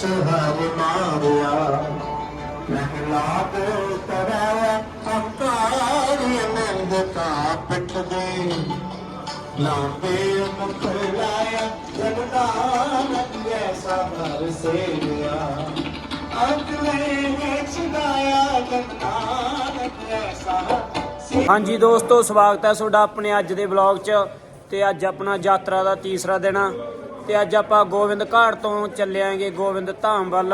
ਵਿੱਚ ਹਵ ਮਾਰਿਆ। ਮਹਿਲਾ ਦੇ ਤਰੈ ਅਕਾਲੀ ਨੰਦ ਕਾ ਪਿੱਠ ਦੇ ਲਾਂਬੇ ਮੁਖ ਲਾਇਆ ਜਗਦਾ ਨੰਗੇ ਹਰ ਸੇਵਿਆ। ਅਗਲੇ ਵਿੱਚ ਗਾਇਆ ਜਗਨਾਨਕ ਐਸਾ ਹਾਂਜੀ ਦੋਸਤੋ, ਸਵਾਗਤ ਹੈ ਤੁਹਾਡਾ ਆਪਣੇ ਅੱਜ ਦੇ ਵਲੌਗ 'ਚ ਤੇ ਅੱਜ ਆਪਣਾ ਯਾਤਰਾ ਦਾ ਤੀਸਰਾ ਦਿਨ ਆ। ਤੇ ਅੱਜ ਆਪਾਂ ਗੋਬਿੰਦ ਘਾਟ ਤੋਂ ਚੱਲੇ ਆਂਗੇ ਗੋਬਿੰਦ ਧਾਮ ਵੱਲ।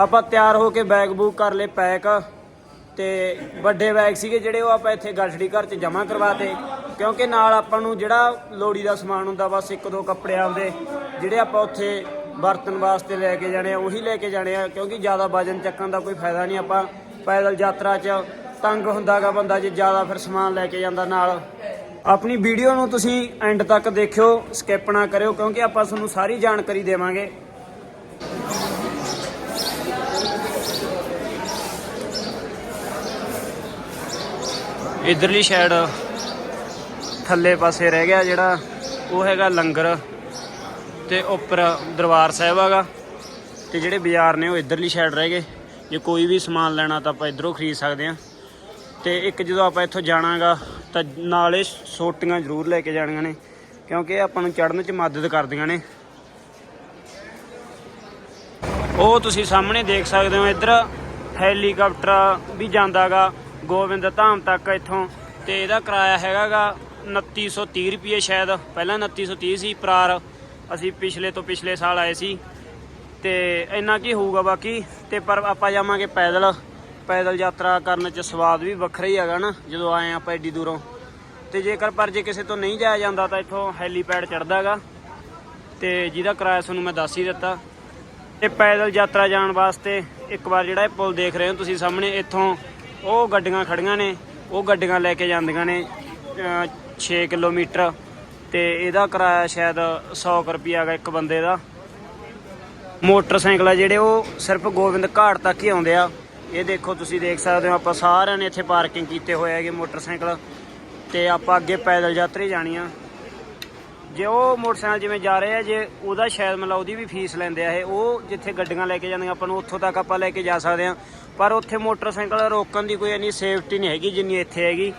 ਆਪਾਂ ਤਿਆਰ ਹੋ ਕੇ ਬੈਗ ਬੂਕ ਕਰ ਲਏ ਪੈਕ ਤੇ ਵੱਡੇ ਬੈਗ ਸੀਗੇ ਜਿਹੜੇ ਉਹ ਆਪਾਂ ਇੱਥੇ ਗਲਛੜੀ ਘਰ 'ਚ ਜਮ੍ਹਾਂ ਕਰਵਾਤੇ ਕਿਉਂਕਿ ਨਾਲ ਆਪਾਂ ਨੂੰ ਜਿਹੜਾ ਲੋੜੀ ਦਾ ਸਮਾਨ ਹੁੰਦਾ ਬਸ ਇੱਕ ਦੋ ਕੱਪੜੇ ਆਪਦੇ, ਜਿਹੜੇ ਆਪਾਂ ਉੱਥੇ ਵਰਤਣ ਵਾਸਤੇ ਲੈ ਕੇ ਜਾਣੇ ਆ, ਉਹੀ ਲੈ ਕੇ ਜਾਣੇ ਆ। ਕਿਉਂਕਿ ਜ਼ਿਆਦਾ ਵਜਨ ਚੱਕਣ ਦਾ ਕੋਈ ਫਾਇਦਾ ਨਹੀਂ ਆਪਾਂ ਪੈਦਲ ਯਾਤਰਾ 'ਚ ਤੰਗ ਹੁੰਦਾਗਾ ਬੰਦਾ ਜੇ ਜ਼ਿਆਦਾ ਫਿਰ ਸਮਾਨ ਲੈ ਕੇ ਜਾਂਦਾ ਨਾਲ। ਆਪਣੀ ਵੀਡੀਓ ਨੂੰ ਤੁਸੀਂ ਐਂਡ ਤੱਕ ਦੇਖਿਓ ਸਕਿਪ ਨਾ ਕਰਿਓ, ਕਿਉਂਕਿ ਆਪਾਂ ਤੁਹਾਨੂੰ ਸਾਰੀ ਜਾਣਕਾਰੀ ਦੇਵਾਂਗੇ। ਇਧਰਲੀ ਸਾਈਡ ਥੱਲੇ ਪਾਸੇ ਰਹਿ ਗਿਆ ਜਿਹੜਾ, ਉਹ ਹੈਗਾ ਲੰਗਰ, ਤੇ ਉੱਪਰ ਦਰਬਾਰ ਸਾਹਿਬ ਹੈਗਾ, ਤੇ ਜਿਹੜੇ ਬਾਜ਼ਾਰ ਨੇ ਉਹ ਇਧਰਲੀ ਸਾਈਡ ਰਹਿ ਗਏ। ਜੇ ਕੋਈ ਵੀ ਸਮਾਨ ਲੈਣਾ ਤਾਂ ਆਪਾਂ ਇਧਰੋਂ ਖਰੀਦ ਸਕਦੇ ਹਾਂ। ਤੇ ਇੱਕ ਜਦੋਂ ਆਪਾਂ ਇੱਥੋਂ ਜਾਣਾਗਾ ਤਾਂ ਨਾਲੇ ਸੋਟੀਆਂ ਜ਼ਰੂਰ ਲੈ ਕੇ ਜਾਣੀਆਂ ਨੇ, ਕਿਉਂਕਿ ਇਹ ਆਪਾਂ ਨੂੰ ਚੜ੍ਹਨ 'ਚ ਮਦਦ ਕਰਦੀਆਂ ਨੇ। ਉਹ ਤੁਸੀਂ ਸਾਹਮਣੇ ਦੇਖ ਸਕਦੇ ਹੋ, ਇੱਧਰ ਹੈਲੀਕਾਪਟਰ ਵੀ ਜਾਂਦਾਗਾ, ਗੋਬਿੰਦ ਧਾਮ ਤੱਕ ਇੱਥੋਂ, ਤੇ ਇਹਦਾ ਕਿਰਾਇਆ ਹੈਗਾਗਾ 2930 ਰੁਪਏ ਸ਼ਾਇਦ, ਪਹਿਲਾਂ 2930 ਸੀ ਪ੍ਰਾਰ ਅਸੀਂ ਪਿਛਲੇ ਤੋਂ ਪਿਛਲੇ ਸਾਲ ਆਏ ਸੀ। ਤੇ ਇੰਨਾ ਕੀ ਹੋਊਗਾ ਬਾਕੀ, ਤੇ ਪਰ ਆਪਾਂ ਜਾਵਾਂਗੇ ਪੈਦਲ। ਪੈਦਲ ਯਾਤਰਾ ਕਰਨ ਚ ਸਵਾਦ ਵੀ ਵੱਖਰਾ ਹੀ ਹੈਗਾ ਨਾ, ਜਦੋਂ ਆਏ ਆਪਾਂ ਏਡੀ ਦੂਰੋਂ। ਤੇ ਜੇਕਰ ਪਰ ਜੇ ਕਿਸੇ ਤੋਂ ਨਹੀਂ ਜਾਇਆ ਜਾਂਦਾ ਤਾਂ ਇੱਥੋਂ ਹੈਲੀਪੈਡ ਚੜਦਾ ਹੈਗਾ ਤੇ ਜਿਹਦਾ ਕਿਰਾਇਆ ਤੁਹਾਨੂੰ ਮੈਂ ਦੱਸ ਹੀ ਦਿੱਤਾ। ਤੇ ਪੈਦਲ ਯਾਤਰਾ ਜਾਣ ਵਾਸਤੇ ਇੱਕ ਵਾਰ ਜਿਹੜਾ ਇਹ ਪੁਲ ਦੇਖ ਰਹੇ ਹੋ ਤੁਸੀਂ ਸਾਹਮਣੇ, ਇੱਥੋਂ ਉਹ ਗੱਡੀਆਂ ਖੜੀਆਂ ਨੇ, ਉਹ ਗੱਡੀਆਂ ਲੈ ਕੇ ਜਾਂਦੀਆਂ ਨੇ 6 ਕਿਲੋਮੀਟਰ। ਤੇ ਇਹਦਾ ਕਿਰਾਇਆ ਸ਼ਾਇਦ 100 ਰੁਪਿਆ ਹੈਗਾ ਇੱਕ ਬੰਦੇ ਦਾ। ਮੋਟਰਸਾਈਕਲ ਆ ਜਿਹੜੇ, ਉਹ ਸਿਰਫ ਗੋਬਿੰਦ ਘਾਟ ਤੱਕ ਹੀ ਆਉਂਦੇ ਆ। ਇਹ ਦੇਖੋ, ਤੁਸੀਂ ਦੇਖ ਸਕਦੇ ਹੋ, ਆਪਾਂ ਸਾਰਿਆਂ ਨੇ ਇੱਥੇ ਪਾਰਕਿੰਗ ਕੀਤੇ ਹੋਏ ਹੈਗੇ ਮੋਟਰਸਾਈਕਲ। ਤੇ ਆਪਾਂ ਅੱਗੇ ਪੈਦਲ ਯਾਤਰੀ ਜਾਣੀ ਆ। ਜੇ ਉਹ ਮੋਟਰਸਾਈਕਲ ਜਿਵੇਂ ਜਾ ਰਹੇ ਆ, ਜੇ ਉਹਦਾ ਸ਼ਾਇਦ ਮਤਲਬ ਉਹਦੀ ਵੀ ਫੀਸ ਲੈਂਦੇ ਆ ਇਹ, ਉਹ ਜਿੱਥੇ ਗੱਡੀਆਂ ਲੈ ਕੇ ਜਾਂਦੀਆਂ, ਆਪਾਂ ਨੂੰ ਉੱਥੋਂ ਤੱਕ ਆਪਾਂ ਲੈ ਕੇ ਜਾ ਸਕਦੇ ਆ। ਪਰ ਉੱਥੇ ਮੋਟਰਸਾਈਕਲ ਰੋਕਣ ਦੀ ਕੋਈ ਇੰਨੀ ਸੇਫਟੀ ਨਹੀਂ ਹੈਗੀ ਜਿੰਨੀ ਇੱਥੇ ਹੈਗੀ।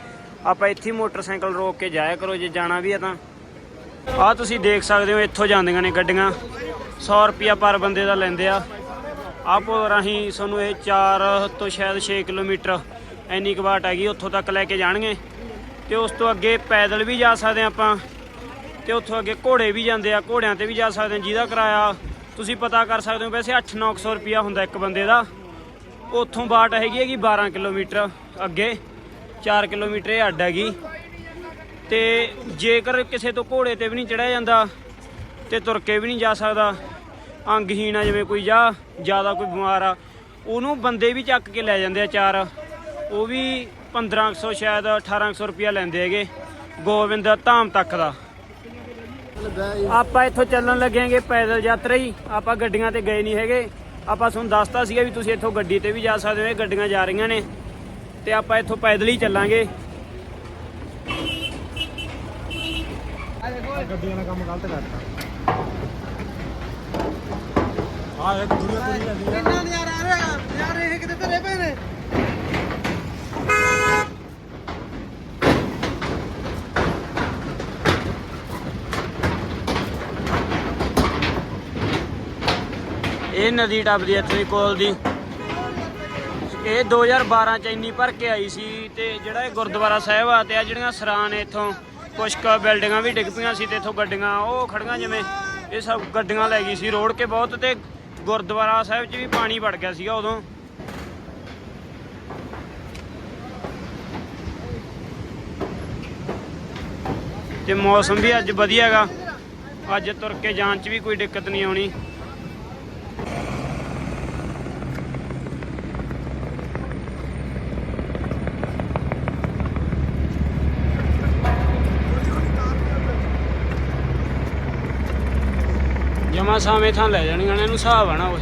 ਆਪਾਂ ਇੱਥੇ ਮੋਟਰਸਾਈਕਲ ਰੋਕ ਕੇ ਜਾਇਆ ਕਰੋ, ਜੇ ਜਾਣਾ ਵੀ ਆ ਤਾਂ। ਆ ਤੁਸੀਂ ਦੇਖ ਸਕਦੇ ਹੋ, ਇੱਥੋਂ ਜਾਂਦੀਆਂ ਨੇ ਗੱਡੀਆਂ। 100 ਰੁਪਿਆ ਪਰ ਬੰਦੇ ਦਾ ਲੈਂਦੇ ਆ। ਆਹ ਰਾਹੀਂ ਸਾਨੂੰ ਇਹ 4 ਤੋਂ ਸ਼ਾਇਦ 6 ਕਿਲੋਮੀਟਰ ਇੰਨੀ ਕੁ ਬਾਟ ਹੈਗੀ, ਉੱਥੋਂ ਤੱਕ ਲੈ ਕੇ ਜਾਣਗੇ। ਤੇ ਉਸ ਤੋਂ ਅੱਗੇ ਪੈਦਲ ਵੀ ਜਾ ਸਕਦੇ ਹਾਂ ਆਪਾਂ, ਤੇ ਉੱਥੋਂ ਅੱਗੇ ਘੋੜੇ ਵੀ ਜਾਂਦੇ ਆ, ਘੋੜਿਆਂ ਤੇ ਵੀ ਜਾ ਸਕਦੇ ਹਾਂ, ਜਿਹਦਾ ਕਿਰਾਇਆ ਤੁਸੀਂ ਪਤਾ ਕਰ ਸਕਦੇ ਹੋ, ਵੈਸੇ 8-900 ਰੁਪਿਆ ਹੁੰਦਾ ਇੱਕ ਬੰਦੇ ਦਾ। ਉੱਥੋਂ ਬਾਟ ਹੈਗੀ ਹੈਗੀ 12 ਕਿਲੋਮੀਟਰ ਅੱਗੇ 4 ਕਿਲੋਮੀਟਰ ਇਹ ਅੱਡ ਹੈਗੀ। ਤੇ ਜੇਕਰ ਕਿਸੇ ਤੋਂ ਘੋੜੇ ਤੇ ਵੀ ਨਹੀਂ ਚੜਿਆ ਜਾਂਦਾ, ਤੇ ਤੁਰ ਕੇ ਵੀ ਨਹੀਂ ਜਾ ਸਕਦਾ ਅੰਗਹੀਣ ਆ, ਜਿਵੇਂ ਕੋਈ ਜਾਂ ਜ਼ਿਆਦਾ ਕੋਈ ਬਿਮਾਰ ਆ, ਉਹਨੂੰ ਬੰਦੇ ਵੀ ਚੱਕ ਕੇ ਲੈ ਜਾਂਦੇ ਆ ਚਾਰ। ਉਹ ਵੀ 1500 ਸ਼ਾਇਦ 1800 ਰੁਪਿਆ ਲੈਂਦੇ ਹੈਗੇ, ਗੋਬਿੰਦ ਧਾਮ ਤੱਕ ਦਾ। ਆਪਾਂ ਇੱਥੋਂ ਚੱਲਣ ਲੱਗੇਗੇ ਪੈਦਲ ਯਾਤਰਾ ਹੀ, ਆਪਾਂ ਗੱਡੀਆਂ ਤੇ ਗਏ ਨਹੀਂ ਹੈਗੇ। ਆਪਾਂ ਤੁਹਾਨੂੰ ਦੱਸਤਾ ਸੀਗਾ ਵੀ ਤੁਸੀਂ ਇੱਥੋਂ ਗੱਡੀ ਤੇ ਵੀ ਜਾ ਸਕਦੇ ਹੋ, ਇਹ ਗੱਡੀਆਂ ਜਾ ਰਹੀਆਂ ਨੇ। ਤੇ ਆਪਾਂ ਇੱਥੋਂ ਪੈਦਲ ਹੀ ਚੱਲਾਂਗੇ। ਗੱਡੀਆਂ ਦਾ ਕੰਮ ਗਲਤ ਕਰਤਾ। ਆ ਇੱਕ ਦੁਨੀਆ ਤੁਰੀ ਜਾਂਦੀ ਆ। ਕਿੰਨਾ ਨਜ਼ਾਰਾ ਆ ਰਿਹਾ? ਯਾਰ ਇਹ ਕਿਤੇ ਧਰੇ ਪਏ ਨੇ? ਇਹ ਨਦੀ ਟੱਪਦੀ ਇੱਥੇ ਕੋਲ ਦੀ। ਇਹ 2012 ਚ ਇੰਨੀ ਭਰ ਕੇ ਆਈ ਸੀ ਤੇ ਜਿਹੜਾ ਇਹ ਗੁਰਦੁਆਰਾ ਸਾਹਿਬ ਆ ਤੇ ਆ ਜਿਹੜੀਆਂ ਸਰਾਂ ਨੇ ਇੱਥੋਂ ਕੁਛ ਕੁ ਬਿਲਡਿੰਗਾਂ ਵੀ ਡਿੱਗ ਪਈਆਂ ਸੀ ਤੇ ਇੱਥੋਂ ਗੱਡੀਆਂ ਉਹ ਖੜੀਆਂ ਜਿਵੇਂ ਇਹ ਸਭ ਗੱਡੀਆਂ ਲੈ ਗਈ ਸੀ ਰੋਡ ਕੇ ਬਹੁਤ ਤੇ ਗੁਰਦੁਆਰਾ ਸਾਹਿਬ 'ਚ ਵੀ ਪਾਣੀ ਵੜ ਗਿਆ ਸੀਗਾ ਉਦੋਂ। ਤੇ ਮੌਸਮ ਵੀ ਅੱਜ ਵਧੀਆ ਹੈਗਾ। ਅੱਜ ਤੁਰ ਕੇ ਜਾਣ 'ਚ ਵੀ ਕੋਈ ਦਿੱਕਤ ਨਹੀਂ ਆਉਣੀ। ਹਾਂ ਸਾਵੇਂ ਥਾਂ ਲੈ ਜਾਣੀਆਂ ਨੇ, ਇਹਨੂੰ ਹਿਸਾਬ ਆ ਨਾ ਓਏ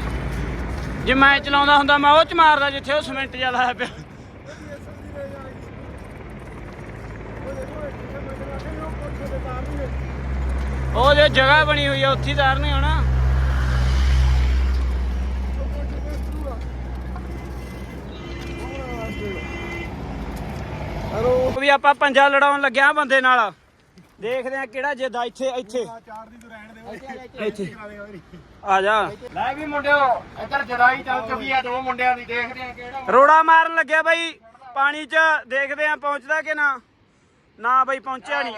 ਜੇ ਮੈਂ ਚਲਾਉਂਦਾ ਹੁੰਦਾ, ਮੈਂ ਉਹ ਚ ਮਾਰਦਾ ਜਿੱਥੇ ਉਹ ਸਿਮੈਂਟ ਜਿਹਾ ਲਾਇਆ ਪਿਆ। ਉਹ ਜੋ ਜਗ੍ਹਾ ਬਣੀ ਹੋਈ ਆ, ਉੱਥੇ ਤਾਰਨੇ ਹੋਣਾ ਵੀ ਆਪਾਂ ਪੰਜਾ ਲੜਾਉਣ ਲੱਗਿਆ ਬੰਦੇ ਨਾਲ। ਦੇਖਦੇ ਆ ਕਿਹੜਾ ਜਿੱਦਾ ਇੱਥੇ ਇੱਥੇ। ਚਾਰ ਦੀ ਤੂੰ ਰਹਿਣ ਦੇ ਇੱਥੇ ਆ ਜਾ। ਲੈ ਵੀ ਮੁੰਡਿਓ ਇੱਧਰ ਜਰਾਈ ਚੱਲ ਚੁੱਕੀ ਆ ਦੋ ਮੁੰਡਿਆਂ ਦੀ ਦੇਖਦੇ ਆ ਕਿਹੜਾ ਰੋੜਾ ਮਾਰਨ ਲੱਗਿਆ ਬਈ ਪਾਣੀ 'ਚ ਦੇਖਦੇ ਆ ਪਹੁੰਚਦਾ ਕਿ ਨਾ। ਨਾ ਬਈ ਪਹੁੰਚਿਆ ਨਹੀਂ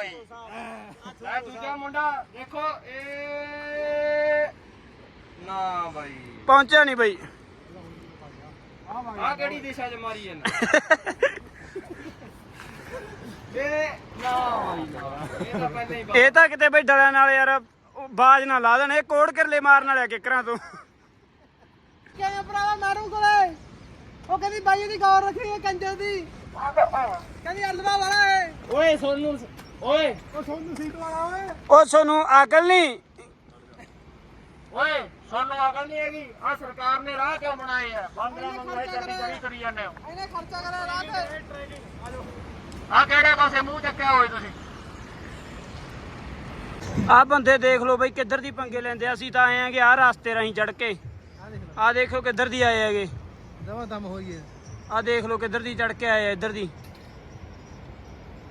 ਲੈ ਦੂਜਾ ਮੁੰਡਾ ਦੇਖੋ ਇਹ ਨਾ ਬਾਈ। ਪਹੁੰਚਿਆ ਨਹੀਂ ਬਈ। ਆ ਕਿਹੜੀ ਦਿਸ਼ਾ 'ਚ ਮਾਰੀ ਜਾਂਦਾ? ਇਹ ਨਾ ਬਾਈ ਨਾ ਇਹ ਤਾਂ ਪਹਿਲਾਂ ਹੀ ਬਾਈ ਇਹ ਤਾਂ ਕਿਤੇ ਬਈ ਡਲਿਆਂ ਨਾਲ ਯਾਰ ਉਹ ਬਾਜ ਨਾ ਲਾ ਦੇਣ ਇਹ ਕੋੜ ਕਰਲੇ ਮਾਰਨ ਵਾਲਿਆ ਕਿਕਰਾਂ ਤੋਂ। ਕਿਵੇਂ ਭਰਾਵਾ ਮਾਰੂ ਕੋਲੇ? ਉਹ ਕਹਿੰਦੀ ਬਾਈ ਦੀ ਗੌਰ ਰੱਖਣੀ ਹੈ ਕੰਜਰ ਦੀ। ਕਹਿੰਦੀ ਅਲਵਾ ਵਾਲਾ ਏ। ਓਏ ਸੋਨੂੰ ਓਏ। ਉਹ ਸੋਨੂੰ ਸੀਟ ਵਾਲਾ ਓਏ। ਉਹ ਸੋਨੂੰ ਅਕਲ ਨਹੀਂ। ਓਏ ਸਾਨੂੰ ਅਕਲ ਨਹੀਂ ਹੈਗੀ। ਆ ਸਰਕਾਰ ਨੇ ਰਾਹ ਕਿਉਂ ਬਣਾਏ ਆ? ਬੰਦਰਾਂ ਇਹ ਚੱਲੀ ਚੱਲੀ ਕਰੀ ਜਾਂਦੇ ਹੋ। ਇਹਨੇ ਖਰਚਾ ਕਰਿਆ ਰਾਤ ਆ ਕਿਹੜੇ ਪਾਸੇ ਮੂੰਹ ਚੱਕਿਆ ਹੋਏ ਤੁਸੀਂ? ਆ ਬੰਦੇ ਦੇਖ ਲਓ ਬਈ ਕਿੱਧਰ ਦੀ ਪੰਗੇ ਲੈਂਦੇ ਆ। ਅਸੀਂ ਤਾਂ ਆਏ ਆਂਗੇ ਆ ਰਸਤੇ ਰਾਹੀਂ ਚੜ ਕੇ। ਆ ਦੇਖੋ ਕਿੱਧਰ ਦੀ ਆਏ ਹੈਗੇ। ਦਵਾ ਦਮ ਹੋਈਏ ਆ ਦੇਖ ਲਓ ਕਿੱਧਰ ਦੀ ਚੜ ਕੇ ਆਏ ਆ ਇੱਧਰ ਦੀ।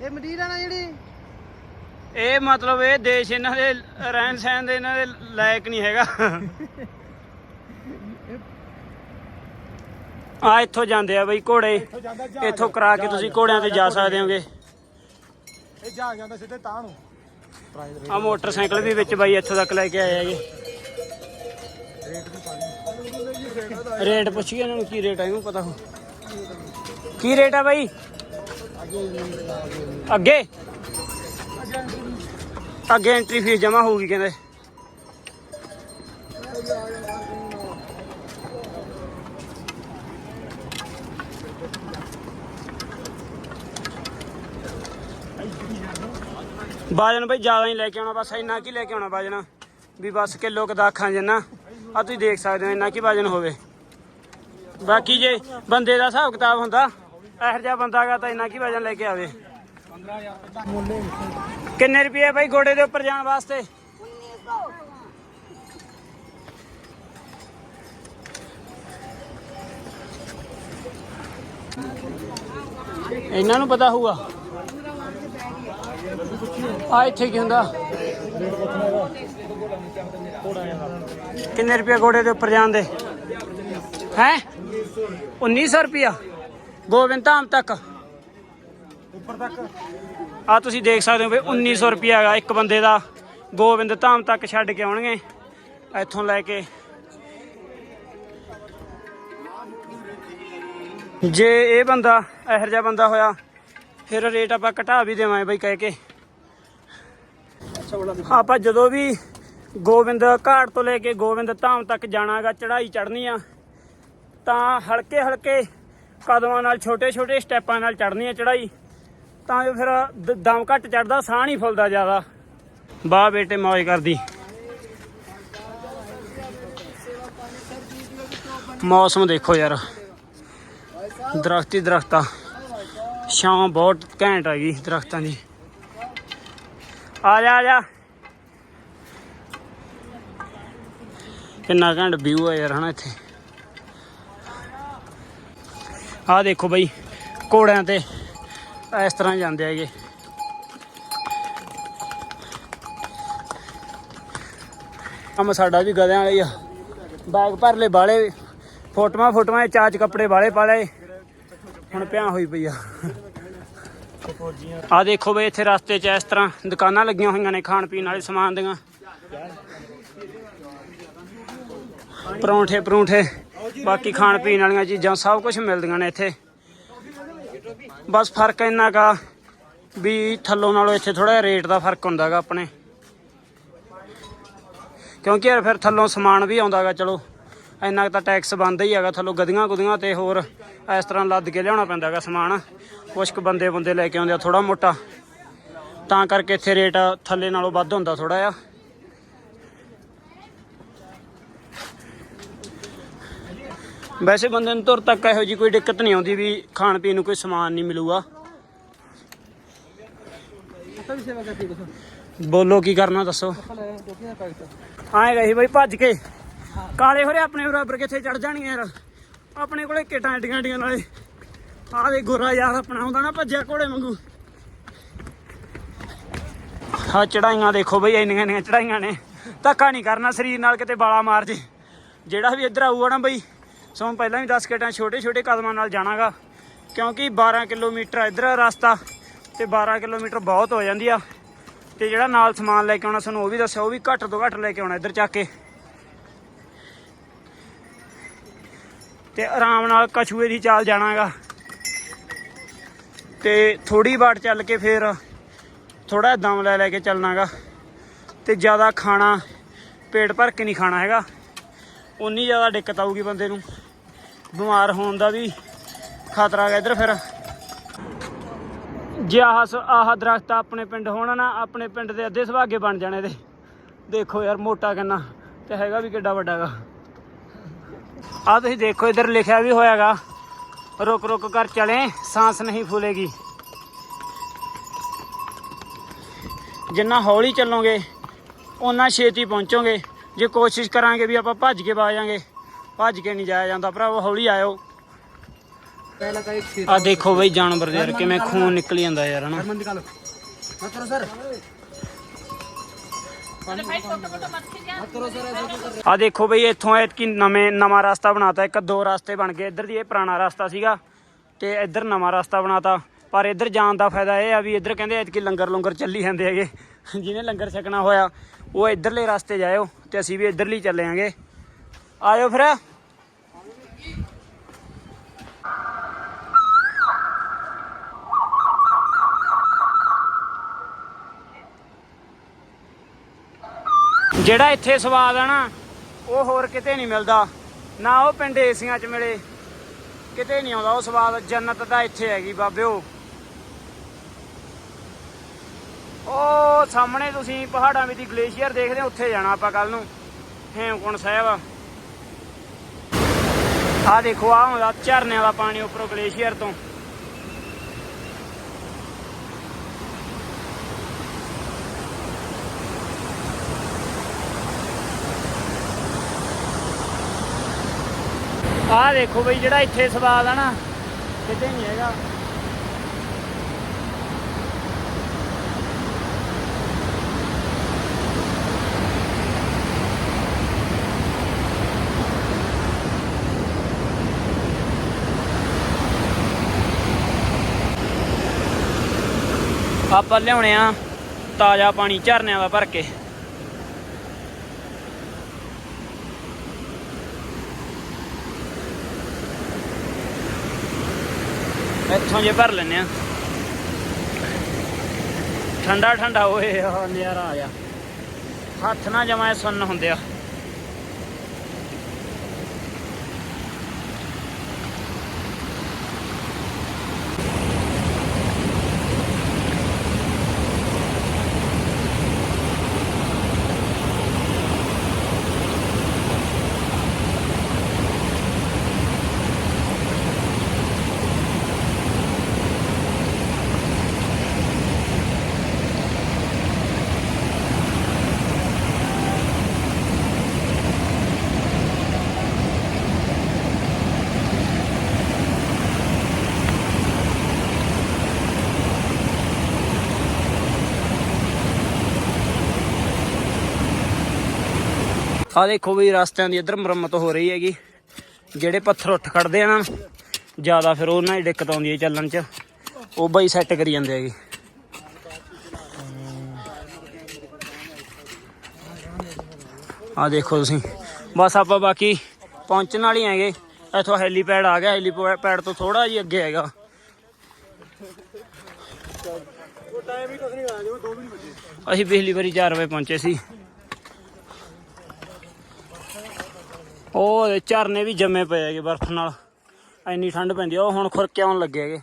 ਇਹ ਮਡੀਰ ਆ ਨਾ ਜਿਹੜੀ? ਇਹ ਮਤਲਬ ਇਹ ਦੇਸ਼ ਇਹਨਾਂ ਦੇ ਰਹਿਣ ਸਹਿਣ ਦੇ ਇਹਨਾਂ ਦੇ ਲਾਇਕ ਨਹੀਂ ਹੈਗਾ। ਆ ਇੱਥੋਂ ਜਾਂਦੇ ਆ ਬਈ ਘੋੜੇ। ਇੱਥੋਂ ਕਰਾ ਕੇ ਤੁਸੀਂ ਘੋੜਿਆਂ ਤੇ ਜਾ ਸਕਦੇ ਹੋਗੇ। ਇਹ ਜਾ ਜਾਂਦਾ ਸਿੱਧੇ ਤਾਂ ਨੂੰ। ਆ ਮੋਟਰਸਾਈਕਲ ਵੀ ਵਿੱਚ ਬਾਈ ਇੱਥੋਂ ਤੱਕ ਲੈ ਕੇ ਆਏ ਹੈਗੇ ਰੇਟ ਪੁੱਛੀਏ ਇਹਨਾਂ ਨੂੰ ਕੀ ਰੇਟ ਆ ਇਹਨੂੰ ਪਤਾ ਹੋ ਕੀ ਰੇਟ ਆ ਬਾਈ? ਅੱਗੇ। ਅੱਗੇ ਐਂਟਰੀ ਫੀਸ ਜਮਾ ਹੋਊਗੀ ਕਹਿੰਦੇ। ਬਾਜਨ ਬਈ, ਜ਼ਿਆਦਾ ਨਹੀਂ ਲੈ ਕੇ ਆਉਣਾ, ਬਸ ਇੰਨਾ ਕੀ ਲੈ ਕੇ ਆਉਣਾ ਬਾਜਨ? ਵੀ ਬਸ ਕਿਲੋ ਕਦਾਖਾਂ ਦਾਖਾਂ ਜਿੰਨਾ ਆ ਤੁਸੀਂ ਦੇਖ ਸਕਦੇ ਹੋ ਇੰਨਾ ਕੀ ਬਾਜਨ ਹੋਵੇ। ਬਾਕੀ ਜੇ ਬੰਦੇ ਦਾ ਹਿਸਾਬ ਕਿਤਾਬ ਹੁੰਦਾ, ਇਹੋ ਜਿਹਾ ਬੰਦਾ ਤਾਂ ਇੰਨਾ ਕੀ ਵਜਨ ਲੈ ਕੇ ਆਵੇ। ਕਿੰਨੇ ਰੁਪਏ ਬਾਈ ਘੋੜੇ ਦੇ ਉੱਪਰ ਜਾਣ ਵਾਸਤੇ? ਇਹਨਾਂ ਨੂੰ ਪਤਾ ਹੋਊਗਾ। ਆ ਇੱਥੇ ਕੀ ਹੁੰਦਾ? ਕਿੰਨੇ ਰੁਪਏ ਘੋੜੇ ਦੇ ਉੱਪਰ ਜਾਣ ਦੇ? ਹੈ? 1900 ਰੁਪਿਆ ਗੋਬਿੰਦ ਧਾਮ ਤੱਕ। ਉੱਪਰ ਤੱਕ। ਆ ਤੁਸੀਂ ਦੇਖ ਸਕਦੇ ਹੋ ਵੀ 1900 ਰੁਪਿਆ ਹੈਗਾ ਇੱਕ ਬੰਦੇ ਦਾ। ਗੋਬਿੰਦ ਧਾਮ ਤੱਕ ਛੱਡ ਕੇ ਆਉਣਗੇ। ਇੱਥੋਂ ਲੈ ਕੇ। ਜੇ ਇਹ ਬੰਦਾ ਇਹੋ ਜਿਹਾ ਬੰਦਾ ਹੋਇਆ ਫਿਰ ਰੇਟ ਆਪਾਂ ਘਟਾ ਵੀ ਦੇਵਾਂਗੇ ਬਈ ਕਹਿ ਕੇ। ਆਪਾਂ ਜਦੋਂ ਵੀ ਗੋਬਿੰਦ ਘਾਟ ਤੋਂ ਲੈ ਕੇ ਗੋਬਿੰਦ ਧਾਮ ਤੱਕ ਜਾਣਾਗਾ ਚੜਾਈ ਚੜਨੀ ਆ, ਤਾਂ ਹਲਕੇ ਹਲਕੇ ਕਦਮਾਂ ਨਾਲ, ਛੋਟੇ ਛੋਟੇ ਸਟੈਪਾਂ ਨਾਲ ਚੜਨੀ ਆ ਚੜਾਈ ਤਾਂ ਜੋ ਫਿਰ ਦਮ ਘੱਟ ਚੜਦਾ ਸਾਹ ਨਹੀਂ ਫੁੱਲਦਾ ਜ਼ਿਆਦਾ। ਵਾਹ ਬੇਟੇ ਮौज ਕਰਦੀ। ਮੌਸਮ ਦੇਖੋ ਯਾਰ। ਦਰਖਤੀ ਦਰਖਤਾਂ। ਸ਼ਾਮ ਬਹੁਤ ਘੈਂਟ ਹੈਗੀ ਦਰਖਤਾਂ ਦੀ। ਆ ਜਾ ਆ ਜਾ। ਕਿੰਨਾ ਘੈਂਟ ਵਿਊ ਹੈ ਯਾਰ, ਹਨਾ ਇੱਥੇ। ਆਹ ਦੇਖੋ ਬਈ, ਘੋੜਿਆਂ ਤੇ ਇਸ ਤਰ੍ਹਾਂ ਜਾਂਦੇ ਹੈਗੇ। ਕੰਮ ਸਾਡਾ ਵੀ ਗਧਿਆਂ ਵਾਲਾ ਆ। ਬੈਗ ਭਰ ਲੈ ਬਾਲੇ ਫੋਟੋਆਂ ਫੋਟੋਆਂ ਚਾਚ ਕੱਪੜੇ ਬਾਲੇ ਪਾਲੇ ਹੁਣ ਪਿਆ ਹੋਈ ਪਈ ਆ। ਆ ਦੇਖੋ ਬਈ, ਇੱਥੇ ਰਸਤੇ 'ਚ ਇਸ ਤਰ੍ਹਾਂ ਦੁਕਾਨਾਂ ਲੱਗੀਆਂ ਹੋਈਆਂ ਨੇ, ਖਾਣ ਪੀਣ ਵਾਲੇ ਸਮਾਨ ਦੀਆਂ। ਪਰੌਂਠੇ ਪਰੌਂਠੇ, ਬਾਕੀ ਖਾਣ ਪੀਣ ਵਾਲੀਆਂ ਚੀਜ਼ਾਂ ਸਭ ਕੁਝ ਮਿਲਦੀਆਂ ਨੇ ਇੱਥੇ। ਬਸ ਫ਼ਰਕ ਇੰਨਾ ਕਾ ਵੀ ਥੱਲੋਂ ਨਾਲੋਂ ਇੱਥੇ ਥੋੜਾ ਰੇਟ ਦਾ ਫ਼ਰਕ ਹੁੰਦਾਗਾ ਆਪਣੇ। ਕਿਉਂਕਿ ਯਾਰ ਫਿਰ ਥੱਲੋਂ ਸਮਾਨ ਵੀ ਆਉਂਦਾਗਾ ਚਲੋ, ਇੰਨਾ ਕੁ ਤਾਂ ਟੈਕਸ ਬਣਦਾ ਹੀ ਹੈਗਾ, ਥੱਲੋਂ ਗਦੀਆਂ ਗੁਦੀਆਂ ਤੇ ਹੋਰ ਇਸ ਤਰ੍ਹਾਂ ਲੱਦ ਕੇ ਲਿਆਉਣਾ ਪੈਂਦਾਗਾ ਸਮਾਨ। ਕੁਛ ਕੁ ਬੰਦੇ ਬੰਦੇ ਲੈ ਕੇ ਆਉਂਦੇ ਆ ਥੋੜਾ ਮੋਟਾ। ਤਾਂ ਕਰਕੇ ਇੱਥੇ ਰੇਟ ਥੱਲੇ ਨਾਲੋਂ ਵੱਧ ਹੁੰਦਾ ਥੋੜਾ ਆ ਵੈਸੇ ਬੰਦੇ ਨੂੰ ਤੁਰ ਤੱਕ ਇਹੋ ਜੀ ਕੋਈ ਦਿੱਕਤ ਨਹੀਂ ਆਉਂਦੀ ਵੀ ਖਾਣ ਪੀਣ ਨੂੰ ਕੋਈ ਸਮਾਨ ਨਹੀਂ ਮਿਲੂਗਾ। ਬੋਲੋ ਕੀ ਕਰਨਾ ਦੱਸੋ। ਲੈ ਟੋਪੀ ਦਾ ਆਏ ਗਈ ਬਈ ਭੱਜ ਕੇ। ਕਾਲੇ ਹੋਰੇ ਆਪਣੇ ਬਰਾਬਰ ਕਿੱਥੇ ਚੜ ਜਾਣਗੇ ਯਾਰ। ਆਪਣੇ ਕੋਲੇ ਕਿਟਾਂ ਏਡੀਆਂ ਏਡੀਆਂ ਨਾਲੇ। ਆਹ ਦੇ ਗੋਰਾ ਯਾਰ ਆਪਣਾ ਹੁੰਦਾ ਨਾ ਭੱਜਿਆ ਘੋੜੇ ਵਾਂਗੂ। ਹਾਂ ਚੜਾਈਆਂ ਦੇਖੋ ਬਈ, ਇੰਨੀਆਂ ਇੰਨੀਆਂ ਚੜਾਈਆਂ ਨੇ। ਧੱਕਾ ਨਹੀਂ ਕਰਨਾ ਸਰੀਰ ਨਾਲ ਕਿਤੇ ਬਾਲਾ ਮਾਰ ਜੇ। ਜਿਹੜਾ ਵੀ ਇੱਧਰ ਆਊਗਾ ਨਾ ਬਈ ਸੋ ਪਹਿਲਾਂ ਵੀ 10 ਕਿਟਾਂ ਛੋਟੇ ਛੋਟੇ ਕਦਮਾਂ ਨਾਲ ਜਾਣਾਗਾ। ਕਿਉਂਕਿ 12 ਕਿਲੋਮੀਟਰ ਆ ਇੱਧਰ ਰਸਤਾ ਤੇ 12 ਕਿਲੋਮੀਟਰ ਬਹੁਤ ਹੋ ਜਾਂਦੀ ਆ। ਤੇ ਜਿਹੜਾ ਨਾਲ ਸਮਾਨ ਲੈ ਕੇ ਆਉਣਾ ਸਾਨੂੰ ਉਹ ਵੀ ਦੱਸਿਆ, ਉਹ ਵੀ ਘੱਟ ਤੋਂ ਘੱਟ ਲੈ ਕੇ ਆਉਣਾ ਇੱਧਰ ਚੱਕ ਕੇ। ਤੇ ਆਰਾਮ ਨਾਲ ਕਛੂਏ ਦੀ ਚਾਲ ਜਾਣਾਗਾ। ਤੇ ਥੋੜੀ ਬਾਟ ਚੱਲ ਕੇ ਫੇਰ ਥੋੜਾ ਦਮ ਲੈ ਲੈ ਕੇ ਚੱਲਣਾਗਾ। ਤੇ ਜ਼ਿਆਦਾ ਖਾਣਾ ਪੇਟ ਭਰ ਕੇ ਨਹੀਂ ਖਾਣਾ ਹੈਗਾ। ਉਨੀ ਜ਼ਿਆਦਾ ਦਿੱਕਤ ਆਊਗੀ ਬੰਦੇ ਨੂੰ। ਬਿਮਾਰ ਹੋਣ ਦਾ ਵੀ ਖਤਰਾ ਹੈ ਇੱਧਰ ਫਿਰ। ਜੇ ਆਹ ਸ- ਆਹ ਦਰਖਤ ਆਪਣੇ ਪਿੰਡ ਹੋਣਾ ਨਾ, ਆਪਣੇ ਪਿੰਡ ਦੇ ਅੱਧੇ ਸੁਭਾਗੇ ਬਣ ਜਾਣੇ ਤੇ। ਦੇਖੋ ਯਾਰ ਮੋਟਾ ਕਿੰਨਾ, ਤੇ ਹੈਗਾ ਵੀ ਕਿੱਡਾ ਵੱਡਾਗਾ ਆ ਤੁਸੀਂ ਦੇਖੋ ਇਧਰ ਲਿਖਿਆ ਵੀ ਹੋਇਆਗਾ ਰੁਕ ਰੁਕ ਕਰ ਚਲੇ सांस ਨਹੀਂ ਫੁੱਲੇਗੀ। ਜਿੰਨਾ ਹੌਲੀ ਚੱਲੋਗੇ, ਓਨਾ ਛੇਤੀ ਪਹੁੰਚੋਗੇ। ਜੇ ਕੋਸ਼ਿਸ਼ ਕਰਾਂਗੇ ਵੀ ਆਪਾਂ ਭੱਜ ਕੇ ਬਾਜਾਂਗੇ ਭੱਜ ਕੇ ਨਹੀਂ ਜਾਇਆ ਜਾਂਦਾ ਭਰਾਵੋ ਹੌਲੀ ਆਇਓ। ਪਹਿਲਾਂ ਤਾਂ ਇੱਕ ਆ ਦੇਖੋ ਬਈ ਜਾਨਵਰ ਯਾਰ ਕਿਵੇਂ ਖੂਨ ਨਿਕਲ ਜਾਂਦਾ ਯਾਰ ਹਨਾ? ਮੰਦੀ ਕਾਲ ਮਤ ਕਰੋ ਸਰ। ਆ ਦੇਖੋ ਬਈ ਇੱਥੋਂ ਐਤਕੀ ਨਵੇਂ ਨਵਾਂ ਰਸਤਾ ਬਣਾਤਾ ਇੱਕ ਦੋ ਰਸਤੇ ਬਣ ਗਏ। ਇੱਧਰ ਦੀ ਇਹ ਪੁਰਾਣਾ ਰਸਤਾ ਸੀਗਾ ਤੇ ਇੱਧਰ ਨਵਾਂ ਰਸਤਾ ਬਣਾਤਾ। ਪਰ ਇੱਧਰ ਜਾਣ ਦਾ ਫਾਇਦਾ ਇਹ ਆ ਵੀ ਇੱਧਰ ਕਹਿੰਦੇ ਐਤਕੀ ਲੰਗਰ ਲੰਗਰ ਚੱਲੀ ਜਾਂਦੇ ਹੈਗੇ। ਜਿਹਨੇ ਲੰਗਰ ਛਕਣਾ ਹੋਇਆ ਉਹ ਇੱਧਰਲੇ ਰਸਤੇ ਜਾਇਓ ਤੇ ਅਸੀਂ ਵੀ ਇੱਧਰਲੀ ਚੱਲੇ ਆਂਗੇ। ਆਇਓ ਫਿਰ। ਜਿਹੜਾ ਇੱਥੇ ਸਵਾਦ ਆ ਨਾ, ਉਹ ਹੋਰ ਕਿਤੇ ਨਹੀਂ ਮਿਲਦਾ। ਨਾ ਉਹ ਪਿੰਡ ਏਸੀਆਂ 'ਚ ਮਿਲੇ, ਕਿਤੇ ਨਹੀਂ ਆਉਂਦਾ। ਉਹ ਸਵਾਦ ਜੰਨਤ ਤਾਂ ਇੱਥੇ ਹੈਗੀ ਬਾਬਿਓ। ਉਹ ਸਾਹਮਣੇ ਤੁਸੀਂ ਪਹਾੜਾਂ ਵਿੱਚ ਗਲੇਸ਼ੀਅਰ ਦੇਖਦੇ ਹੋ, ਉੱਥੇ ਜਾਣਾ ਆਪਾਂ ਕੱਲ ਨੂੰ ਹੇਮਕੁੰਡ ਸਾਹਿਬ। ਆ ਦੇਖੋ ਆ ਹੁੰਦਾ ਝਰਨਿਆਂ ਦਾ ਪਾਣੀ ਉੱਪਰੋਂ ਗਲੇਸ਼ੀਅਰ ਤੋਂ। ਆਹ ਦੇਖੋ ਬਈ, ਜਿਹੜਾ ਇੱਥੇ ਸਵਾਦ ਆ ਨਾ, ਕਿਤੇ ਨਹੀਂ ਹੈਗਾ। ਆਪਾਂ ਲਿਆਉਣੇ ਆ ਤਾਜ਼ਾ ਪਾਣੀ ਝਰਨਿਆਂ ਦਾ ਭਰ ਕੇ। ਇੱਥੋਂ ਜੇ ਭਰ ਲੈਨੇ ਆ। ਠੰਡਾ ਠੰਡਾ ਓਏ ਆ ਨਜ਼ਾਰਾ ਆ ਹੱਥ ਨਾ ਜਮਾਏ ਸੁੰਨ ਹੁੰਦੇ ਆ। ਆ ਦੇਖੋ ਵੀ ਰਸਤਿਆਂ ਦੀ ਇੱਧਰ ਮੁਰੰਮਤ ਹੋ ਰਹੀ ਹੈਗੀ। ਜਿਹੜੇ ਪੱਥਰ ਉੱਠ ਖੜਦੇ ਆ ਨਾ, ਜ਼ਿਆਦਾ ਫਿਰ ਉਹਨਾਂ ਦੀ ਦਿੱਕਤ ਆਉਂਦੀ ਹੈ ਚੱਲਣ 'ਚ। ਉਹ ਬਈ ਸੈੱਟ ਕਰੀ ਜਾਂਦੇ ਹੈਗੇ। ਆ ਦੇਖੋ ਤੁਸੀਂ। ਬਸ ਆਪਾਂ ਬਾਕੀ ਪਹੁੰਚਣ ਵਾਲੀ ਹੈਗੇ। ਇੱਥੋਂ ਹੈਲੀਪੈਡ ਆ ਗਿਆ। ਹੈਲੀਪੈਡ ਤੋਂ ਥੋੜਾ ਜਿਹਾ ਅੱਗੇ ਹੈਗਾ। ਅਸੀਂ ਪਿਛਲੀ ਵਾਰੀ 4 ਵਜੇ ਪਹੁੰਚੇ ਸੀ। ਉਹ ਝਰਨੇ ਵੀ ਜੰਮੇ ਪਏ ਹੈਗੇ ਬਰਫ਼ ਨਾਲ। ਇੰਨੀ ਠੰਡ ਪੈਂਦੀ ਆ, ਉਹ ਹੁਣ ਖੁਰਕੇ ਆਉਣ ਲੱਗੇ ਹੈਗੇ।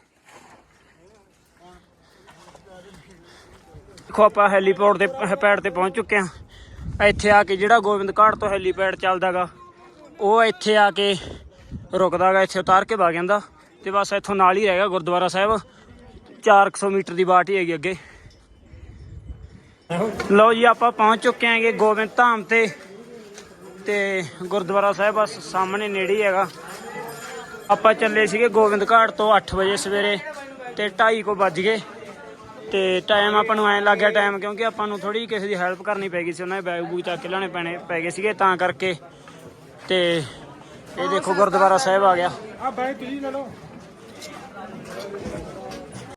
ਦੇਖੋ, ਆਪਾਂ ਹੈਲੀਪੋਰਟ ਤੇ ਪੈਡ ਤੇ ਪਹੁੰਚ ਚੁੱਕੇ ਆ ਇੱਥੇ ਆ ਕੇ ਜਿਹੜਾ ਗੋਬਿੰਦ ਘਾਟ ਤੋਂ ਹੈਲੀਪੈਡ ਚੱਲਦਾਗਾ ਉਹ ਇੱਥੇ ਆ ਕੇ ਰੁਕਦਾਗਾ ਇੱਥੇ ਉਤਾਰ ਕੇ ਵਗ ਜਾਂਦਾ। ਤੇ ਬਸ ਇੱਥੋਂ ਨਾਲ ਹੀ ਰਹੇਗਾ ਗੁਰਦੁਆਰਾ ਸਾਹਿਬ। 400 ਮੀਟਰ ਦੀ ਬਾਟ ਹੀ ਹੈਗੀ ਅੱਗੇ। ਲਓ ਜੀ, ਆਪਾਂ ਪਹੁੰਚ ਚੁੱਕੇ ਆਂਗੇ ਗੋਬਿੰਦ ਧਾਮ ਤੇ। ਤੇ ਗੁਰਦੁਆਰਾ ਸਾਹਿਬ ਬਸ ਸਾਹਮਣੇ ਨੇੜੇ ਹੀ ਹੈਗਾ। ਆਪਾਂ ਚੱਲੇ ਸੀਗੇ ਗੋਬਿੰਦ ਘਾਟ ਤੋਂ 8 ਵਜੇ ਸਵੇਰੇ ਤੇ 2:30 ਕੋ ਵੱਜ ਗਏ ਤੇ ਟਾਈਮ ਆਪਾਂ ਨੂੰ ਐਂ ਲੱਗ ਗਿਆ ਟਾਈਮ ਕਿਉਂਕਿ ਆਪਾਂ ਨੂੰ ਥੋੜੀ ਕਿਸੇ ਦੀ ਹੈਲਪ ਕਰਨੀ ਪੈ ਗਈ ਸੀ, ਉਹਨਾਂ ਦੇ ਬੈਗ ਬੂਗ ਚੱਕ ਕੇ ਲਿਆਉਣੇ ਪੈਣੇ ਪੈ ਗਏ ਸੀਗੇ ਤਾਂ ਕਰਕੇ। ਤੇ ਇਹ ਦੇਖੋ ਗੁਰਦੁਆਰਾ ਸਾਹਿਬ ਆ ਗਿਆ। ਆ ਬੈਗ ਤੁਸੀਂ ਲੈ ਲਓ।